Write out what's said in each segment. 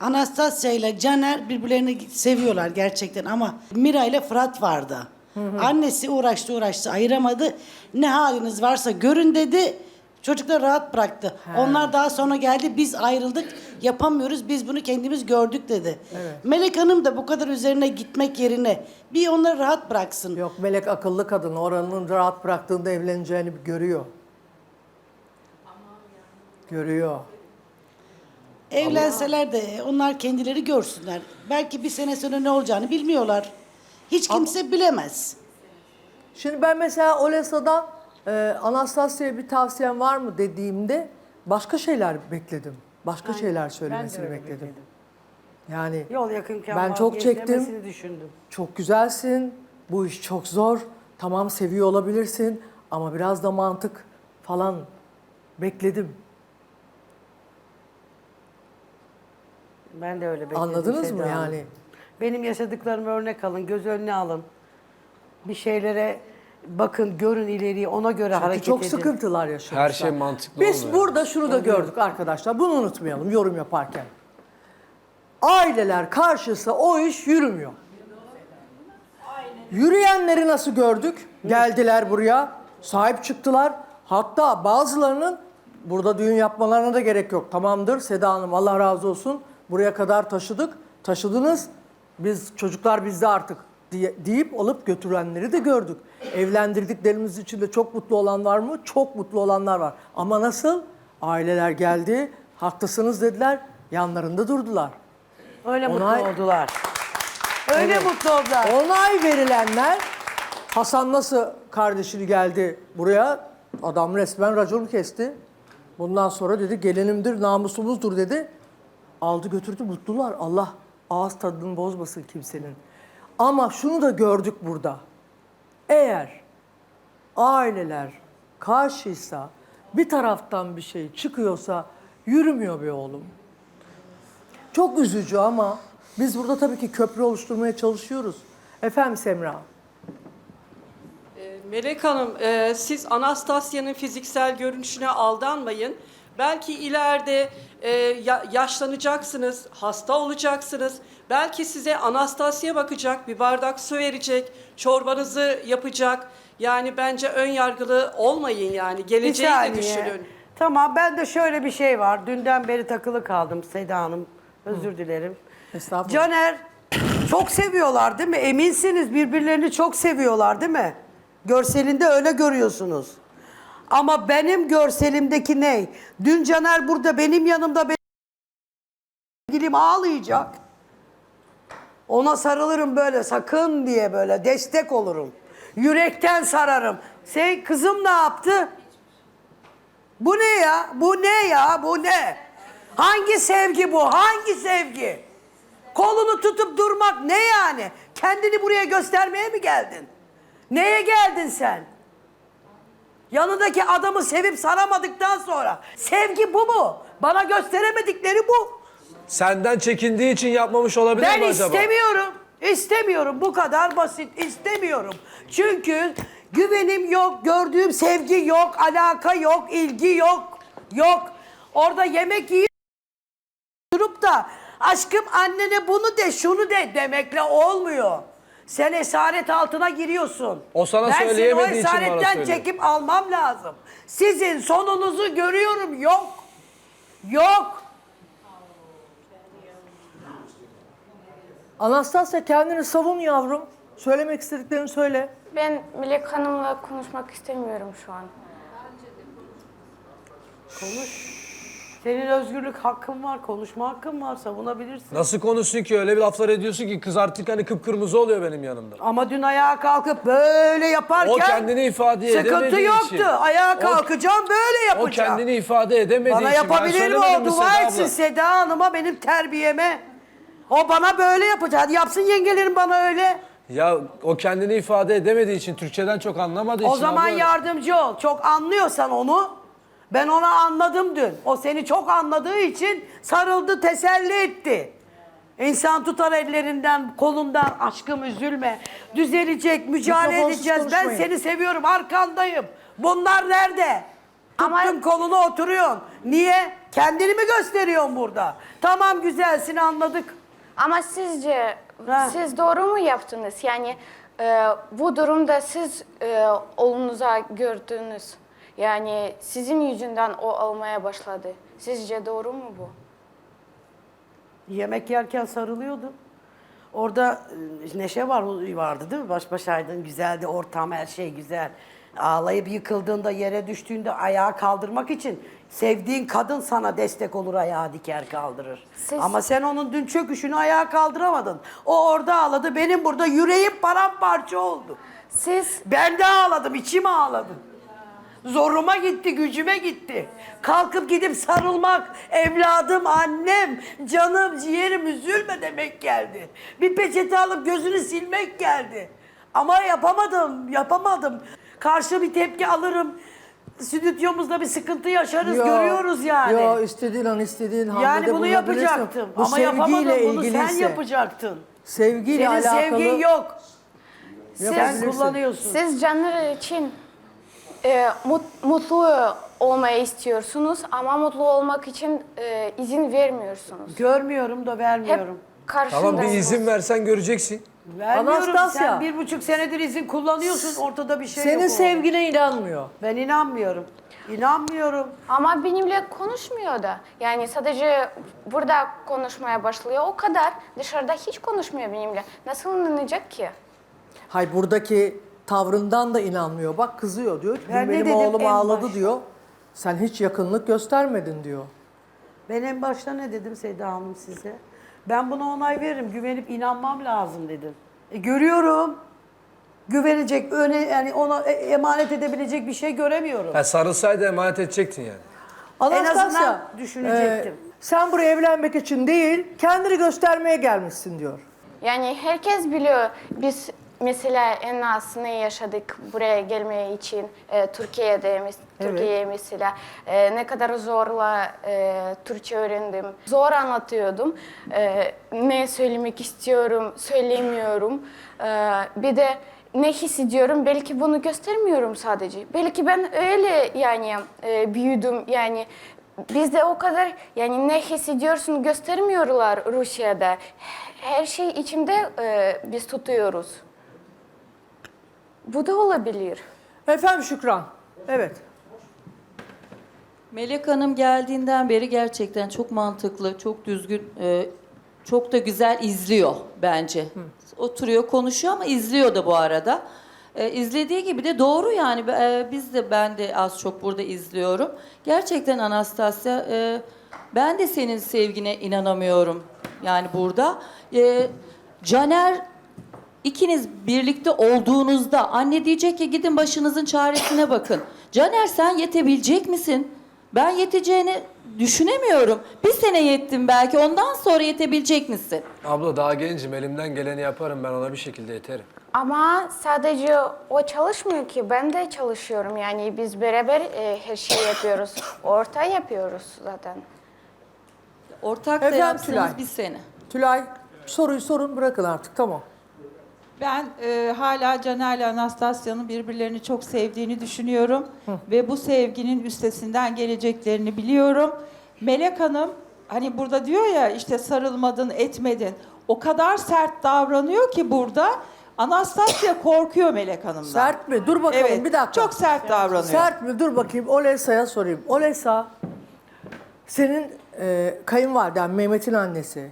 Anastasya ile Caner birbirlerini seviyorlar gerçekten ama Mira ile Fırat vardı. Annesi uğraştı uğraştı ayıramadı. Ne haliniz varsa görün dedi. Çocuklar rahat bıraktı. Onlar daha sonra geldi biz ayrıldık yapamıyoruz biz bunu kendimiz gördük dedi. Melek Hanım da bu kadar üzerine gitmek yerine bir onları rahat bıraksın. Yok Melek akıllı kadın. Oranın rahat bıraktığında evleneceğini görüyor. Görüyor. Evlenseler de onlar kendileri görsünler. Belki bir sene sonra ne olacağını bilmiyorlar. Hiç kimse bilemez. Şimdi ben mesela Olesa'dan e, Anastasya'ya bir tavsiyen var mı dediğimde başka şeyler bekledim. Başka şeyler söylemesini öyle bekledim. bekledim. Yani Yol yakınken Ben çok çektim. düşündüm. çok güzelsin, bu iş çok zor, tamam seviyor olabilirsin ama biraz da mantık falan bekledim. Ben de öyle bekledim. Anladınız Seda mı Hanım. yani? Benim yaşadıklarımı örnek alın, göz önüne alın. Bir şeylere bakın, görün ileriyi, ona göre Çünkü hareket çok edin. sıkıntılar yaşamışlar. Her şey mantıklı Biz olmuyor. burada şunu da gördük arkadaşlar. Bunu unutmayalım yorum yaparken. Aileler karşısı o iş yürümüyor. Yürüyenleri nasıl gördük? Geldiler buraya, sahip çıktılar. Hatta bazılarının burada düğün yapmalarına da gerek yok. Tamamdır Seda Hanım Allah razı olsun. Buraya kadar taşıdık. Taşıdınız. Biz çocuklar bizde artık diye, deyip alıp götürenleri de gördük. Evlendirdiklerimiz için de çok mutlu olan var mı? Çok mutlu olanlar var. Ama nasıl? Aileler geldi, haklısınız dediler, yanlarında durdular. Öyle Onay- mutlu oldular. Öyle mutlu oldular. Onay verilenler Hasan nasıl kardeşini geldi buraya? Adam resmen raconu kesti. Bundan sonra dedi gelinimdir, namusumuzdur dedi. Aldı götürdü mutlular. Allah ağız tadını bozmasın kimsenin. Ama şunu da gördük burada. Eğer aileler karşıysa bir taraftan bir şey çıkıyorsa yürümüyor be oğlum. Çok üzücü ama biz burada tabii ki köprü oluşturmaya çalışıyoruz. Efendim Semra. Melek Hanım, e, siz Anastasya'nın fiziksel görünüşüne aldanmayın. Belki ileride e, ya- yaşlanacaksınız, hasta olacaksınız. Belki size Anastasya bakacak, bir bardak su verecek, çorbanızı yapacak. Yani bence ön yargılı olmayın yani. Geleceği de saniye. düşünün. Tamam ben de şöyle bir şey var. Dünden beri takılı kaldım Seda Hanım. Özür dilerim. Estağfurullah. Caner çok seviyorlar değil mi? Eminsiniz birbirlerini çok seviyorlar değil mi? Görselinde öyle görüyorsunuz. Ama benim görselimdeki ne? Dün Caner burada benim yanımda benim sevgilim ağlayacak. Ona sarılırım böyle sakın diye böyle destek olurum. Yürekten sararım. Sen kızım ne yaptı? Bu ne ya? Bu ne ya? Bu ne? Hangi sevgi bu? Hangi sevgi? Kolunu tutup durmak ne yani? Kendini buraya göstermeye mi geldin? Neye geldin sen? Yanındaki adamı sevip saramadıktan sonra sevgi bu mu? Bana gösteremedikleri bu. Senden çekindiği için yapmamış olabilir Ben mi acaba? istemiyorum. İstemiyorum. Bu kadar basit. İstemiyorum. Çünkü güvenim yok, gördüğüm sevgi yok, alaka yok, ilgi yok. Yok. Orada yemek yiyip durup da aşkım annene bunu de, şunu de demekle olmuyor. Sen esaret altına giriyorsun. O sana ben söyleyemediği için seni o esaretten söylüyor. çekip almam lazım. Sizin sonunuzu görüyorum. Yok. Yok. Anastasya kendini savun yavrum. Söylemek istediklerini söyle. Ben Melek Hanım'la konuşmak istemiyorum şu an. Senin özgürlük hakkın var, konuşma hakkın var, savunabilirsin. Nasıl konuşsun ki öyle bir laflar ediyorsun ki kız artık hani kıpkırmızı oluyor benim yanımda. Ama dün ayağa kalkıp böyle yaparken O kendini ifade sıkıntı edemediği yoktu. için. Ayağa O- kalkacağım böyle O yapacağım. kendini ifade edemediği bana için. Ben yapabilir mi o? Dua etsin? Seda Hanım'a benim terbiyeme. O bana böyle yapacak. Hadi yapsın yengelerim bana öyle. Ya o kendini ifade edemediği için, Türkçeden çok anlamadığı O için. zaman abla. yardımcı ol. Çok anlıyorsan onu. Ben onu anladım dün. O seni çok anladığı için sarıldı, teselli etti. İnsan tutar ellerinden, kolundan. Aşkım üzülme. Düzelecek, mücadele Mikrofonsuz edeceğiz. Ben konuşmayın. seni seviyorum, arkandayım. Bunlar nerede? Tuttun Ama- kolunu oturuyorsun. Niye? Kendini mi gösteriyorsun burada? Tamam güzelsin anladık. Ama sizce Ha. siz doğru mu yaptınız? Yani e, bu durumda siz e, oğlunuza gördünüz. Yani sizin yüzünden o almaya başladı. Sizce doğru mu bu? Yemek yerken sarılıyordu. Orada e, neşe var vardı değil mi? Baş başaydın, güzeldi ortam, her şey güzel. Ağlayıp yıkıldığında, yere düştüğünde ayağa kaldırmak için sevdiğin kadın sana destek olur, ayağı diker kaldırır. Siz- Ama sen onun dün çöküşünü ayağa kaldıramadın. O orada ağladı, benim burada yüreğim paramparça oldu. Siz Ben de ağladım, içim ağladı. Zoruma gitti, gücüme gitti. Kalkıp gidip sarılmak, evladım, annem, canım, ciğerim üzülme demek geldi. Bir peçete alıp gözünü silmek geldi. Ama yapamadım, yapamadım. Karşı bir tepki alırım. Stüdyomuzda bir sıkıntı yaşarız, Yo, görüyoruz yani. Yo istediğin an istediğin hamlede yani bunu bulunabilirsin. yapacaktım. Bu Ama yapamadım, sevgiyle bunu sen ilgiliyse, yapacaktın. Sevgiyle Senin alakalı. sevgin yok. Sen Yapabilirsin. kullanıyorsun. siz Caner için e, mut- mutlu olmayı istiyorsunuz ama mutlu olmak için e, izin vermiyorsunuz. Görmüyorum da Hep vermiyorum. karşındasınız. Tamam bir izin versen göreceksin. Vermiyorum. Anastasya. Sen bir buçuk senedir izin kullanıyorsun. Ortada bir şey Senin yok. oğlum. sevgine inanmıyor. Ben inanmıyorum. İnanmıyorum. Ama benimle konuşmuyor da. Yani sadece burada konuşmaya başlıyor. O kadar. Dışarıda hiç konuşmuyor benimle. Nasıl inanacak ki? Hay buradaki tavrından da inanmıyor. Bak kızıyor diyor ki Ben ne benim dedim oğlum en ağladı başta? diyor. Sen hiç yakınlık göstermedin diyor. Ben en başta ne dedim Seda Hanım size? Ben buna onay veririm. Güvenip inanmam lazım dedim. E, görüyorum. Güvenecek, öne yani ona e- emanet edebilecek bir şey göremiyorum. Ha, sarılsaydı emanet edecektin yani. Anastasya, azından düşünecektim. e, sen buraya evlenmek için değil, kendini göstermeye gelmişsin diyor. Yani herkes biliyor. Biz mesela en az ne yaşadık buraya gelmeye için e, Türkiye'de mes- Türkiye'ye mesela e, ne kadar zorla e, Türkçe öğrendim. Zor anlatıyordum. E, ne söylemek istiyorum, söylemiyorum. E, bir de ne hissediyorum belki bunu göstermiyorum sadece. Belki ben öyle yani e, büyüdüm yani Bizde o kadar yani ne hissediyorsun göstermiyorlar Rusya'da. Her şey içimde e, biz tutuyoruz. Bu da olabilir. Efendim Şükran. Evet. Melek Hanım geldiğinden beri gerçekten çok mantıklı, çok düzgün, e, çok da güzel izliyor bence. Oturuyor, konuşuyor ama izliyor da bu arada. E, izlediği gibi de doğru yani. E, biz de ben de az çok burada izliyorum. Gerçekten Anastasya, e, ben de senin sevgine inanamıyorum yani burada. E, Caner İkiniz birlikte olduğunuzda anne diyecek ki gidin başınızın çaresine bakın. Caner sen yetebilecek misin? Ben yeteceğini düşünemiyorum. Bir sene yettim belki ondan sonra yetebilecek misin? Abla daha gencim elimden geleni yaparım ben ona bir şekilde yeterim. Ama sadece o çalışmıyor ki ben de çalışıyorum yani biz beraber e, her şeyi yapıyoruz. Orta yapıyoruz zaten. Ortak da Efendim yapsanız Tülay. bir sene. Tülay soruyu sorun bırakın artık tamam. Ben e, hala Caner'le Anastasya'nın birbirlerini çok sevdiğini düşünüyorum. Ve bu sevginin üstesinden geleceklerini biliyorum. Melek Hanım hani burada diyor ya işte sarılmadın etmedin. O kadar sert davranıyor ki burada Anastasya korkuyor Melek Hanım'dan. Sert mi? Dur bakalım Evet, bir dakika. çok sert davranıyor. Sert mi? Dur bakayım. Olesa'ya sorayım. Olesa, senin e, kayınvaliden Mehmet'in annesi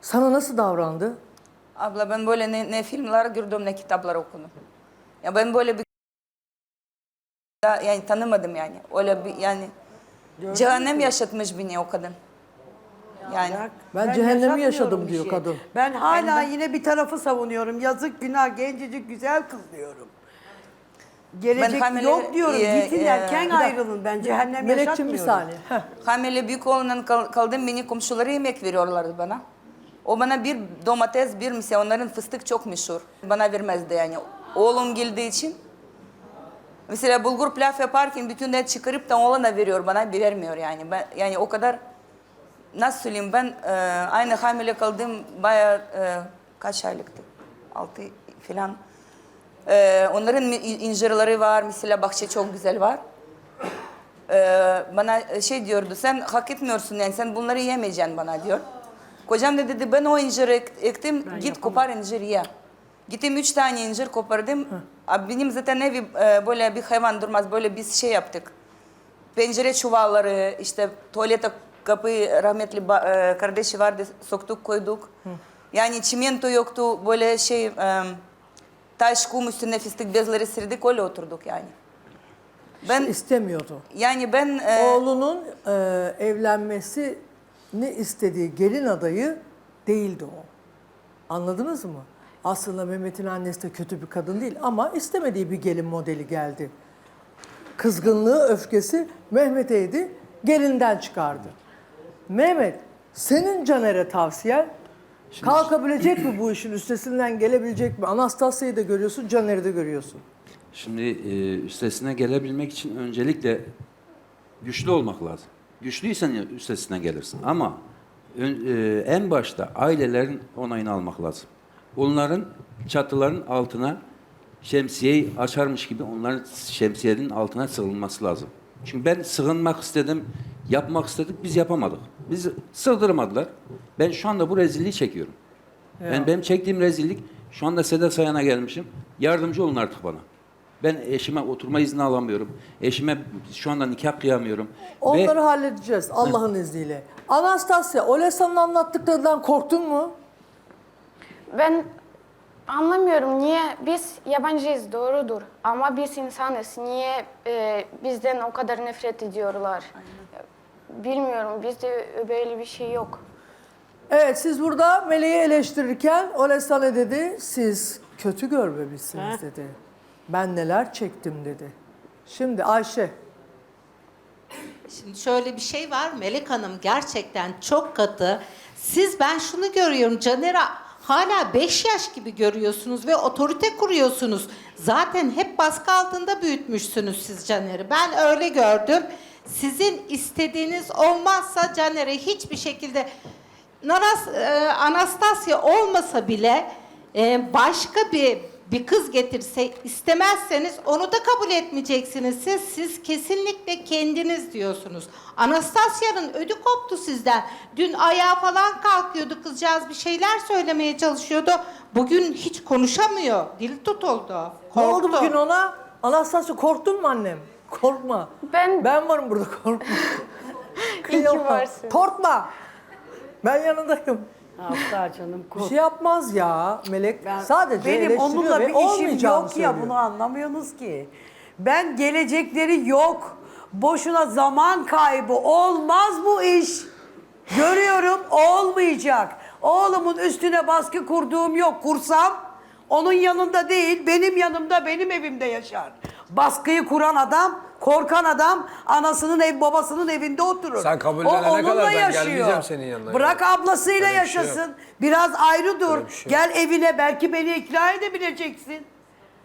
sana nasıl davrandı? Abla ben böyle ne, ne filmler gördüm ne kitaplar okudum. Ya ben böyle bir yani tanımadım yani. Öyle bir yani cehennem yaşatmış beni o kadın. Yani Ben cehennemi yaşatmıyorum yaşadım bir diyor şey. kadın. Ben hala yine bir tarafı savunuyorum. Yazık günah gencecik güzel kız diyorum. Gelecek hamile- yok diyorum. e, Gidin e, erken ayrılın. Ben cehennem Melek'ciğim yaşatmıyorum. bir saniye. Heh. hamile büyük oğlanın kal, kaldım beni komşuları yemek veriyorlardı bana. O bana bir domates bir mesela onların fıstık çok meşhur. Bana vermezdi yani. Oğlum geldiği için. Mesela bulgur pilav yaparken bütün et çıkarıp da oğlana veriyor bana bir vermiyor yani. Ben, yani o kadar nasıl söyleyeyim ben e, aynı hamile kaldım bayağı e, kaç aylıktı? Altı falan. E, onların incirleri var mesela bahçe çok güzel var. e, bana şey diyordu sen hak etmiyorsun yani sen bunları yemeyeceksin bana diyor. Kocam da dedi ben o inciri ek- ektim git kopar incir ye. Gittim üç tane incir kopardım. Abi Benim zaten evi e, böyle bir hayvan durmaz böyle biz şey yaptık. Pencere çuvalları işte tuvalete kapıyı rahmetli e, kardeşi vardı soktuk koyduk. Yani çimento yoktu böyle şey e, taş kum üstüne fıstık bezleri serdik öyle oturduk yani. Ben İstemiyordu. yani ben e, Oğlunun e, evlenmesini istediği gelin adayı değildi o. Anladınız mı? Aslında Mehmet'in annesi de kötü bir kadın değil ama istemediği bir gelin modeli geldi. Kızgınlığı, öfkesi Mehmet'eydi, gelinden çıkardı. Mehmet, senin Caner'e tavsiyen kalkabilecek mi bu işin üstesinden gelebilecek mi? Anastasya'yı da görüyorsun, Caner'i de görüyorsun. Şimdi e, üstesine gelebilmek için öncelikle güçlü olmak lazım. Güçlüysen üstesinden gelirsin ama e, en başta ailelerin onayını almak lazım. Onların çatıların altına şemsiyeyi açarmış gibi onların şemsiyenin altına sığınması lazım. Çünkü ben sığınmak istedim, yapmak istedik, biz yapamadık. Biz sığdırmadılar. Ben şu anda bu rezilliği çekiyorum. Ben benim çektiğim rezillik şu anda Sedat Sayan'a gelmişim. Yardımcı olun artık bana. Ben eşime oturma izni alamıyorum. Eşime şu anda nikah kıyamıyorum. Onları Ve halledeceğiz Allah'ın izniyle. Anastasya, Olesan'ın anlattıklarından korktun mu? Ben anlamıyorum niye biz yabancıyız doğrudur ama biz insanız niye e, bizden o kadar nefret ediyorlar? Bilmiyorum bizde böyle bir şey yok. Evet siz burada Meleği eleştirirken Olesan ne dedi? Siz kötü görmemişsiniz dedi. Ben neler çektim dedi. Şimdi Ayşe. Şimdi şöyle bir şey var. Melek Hanım gerçekten çok katı. Siz ben şunu görüyorum. Caner'a hala 5 yaş gibi görüyorsunuz ve otorite kuruyorsunuz. Zaten hep baskı altında büyütmüşsünüz siz Caner'i. Ben öyle gördüm. Sizin istediğiniz olmazsa Caner'e hiçbir şekilde Naras, e, Anastasya olmasa bile e, başka bir bir kız getirse istemezseniz onu da kabul etmeyeceksiniz. Siz siz kesinlikle kendiniz diyorsunuz. Anastasya'nın ödü koptu sizden. Dün ayağa falan kalkıyordu kızcağız bir şeyler söylemeye çalışıyordu. Bugün hiç konuşamıyor. Dili tutuldu. Ne oldu Korktu. bugün ona? Anastasya korktun mu annem? Korkma. Ben- Ben varım burada korkma. İyi ki Kıyamam. varsın. Korkma. Ben yanındayım. Asla canım Bir şey yapmaz ya Melek. Ben- Sadece benim eleştiriyor onunla ve bir işim olmayacağını yok ya söylüyor. bunu anlamıyorsunuz ki. Ben gelecekleri yok. Boşuna zaman kaybı olmaz bu iş. Görüyorum olmayacak. Oğlumun üstüne baskı kurduğum yok. Kursam onun yanında değil benim yanımda benim evimde yaşar. Baskıyı kuran adam korkan adam anasının ev babasının evinde oturur. Sen kabullenene O onunla kadar ben yaşıyor. gelmeyeceğim senin yanına Bırak ya. ablasıyla Öyle bir şey yok. yaşasın. Biraz ayrı dur. Öyle bir şey Gel evine belki beni ikna edebileceksin.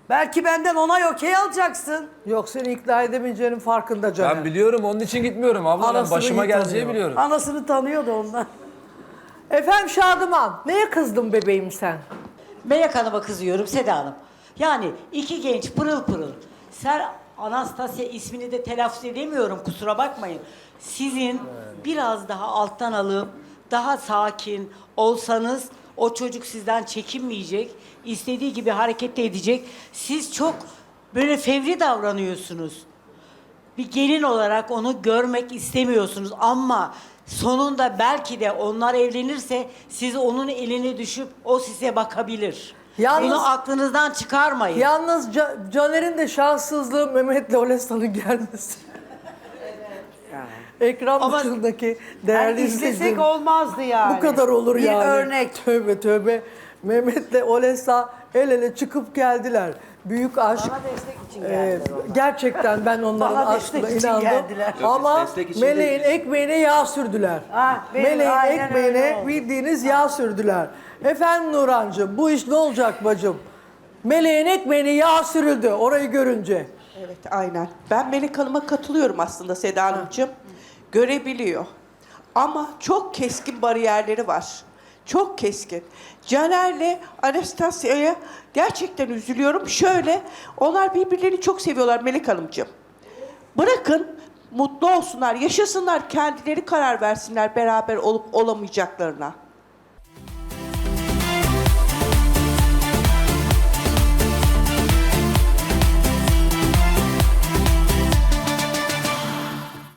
Belki benden onay okey alacaksın. Yok seni ikna edemeyeceğinin farkında Caner. Ben biliyorum onun için gitmiyorum abla. Ben Anasını başıma iyi geleceği tanıyor. biliyorum. Anasını tanıyordu ondan. Efendim Şadıman, neye kızdın bebeğim sen? Melek Hanım'a kızıyorum Seda Hanım. Yani iki genç pırıl pırıl. Sen Anastasya ismini de telaffuz edemiyorum kusura bakmayın. Sizin biraz daha alttan alıp daha sakin olsanız o çocuk sizden çekinmeyecek. istediği gibi hareket de edecek. Siz çok böyle fevri davranıyorsunuz. bir gelin olarak onu görmek istemiyorsunuz ama sonunda belki de onlar evlenirse siz onun eline düşüp o size bakabilir. Yalnız- Bunu aklınızdan çıkarmayın. Yalnız Ca- Caner'in de şanssızlığı Mehmet'le Olesan'ın gelmesi. Ekran Ama- başındaki değerli izleyicilerim. olmazdı yani. Bu kadar olur bir yani. örnek. Tövbe tövbe. Mehmet'le Olesa el ele çıkıp geldiler. Büyük aşk. Bana destek için geldiler onlar. gerçekten ben onların Bana aşkına için inandım. geldiler. Ama destek için meleğin değil. ekmeğine yağ sürdüler. Ah, benim meleğin aynen öyle ekmeğine oldu. bildiğiniz yağ sürdüler. Efendim Nurancığım bu iş ne olacak bacım? Meleğin ekmeğine yağ sürüldü orayı görünce. Evet aynen. Ben Melek Hanım'a katılıyorum aslında Seda Hanımcığım. Görebiliyor. Ama çok keskin bariyerleri var. Çok keskin. Caner'le Anastasya'ya gerçekten üzülüyorum. Şöyle, onlar birbirlerini çok seviyorlar Melek Hanımcığım. Bırakın mutlu olsunlar, yaşasınlar, kendileri karar versinler beraber olup olamayacaklarına.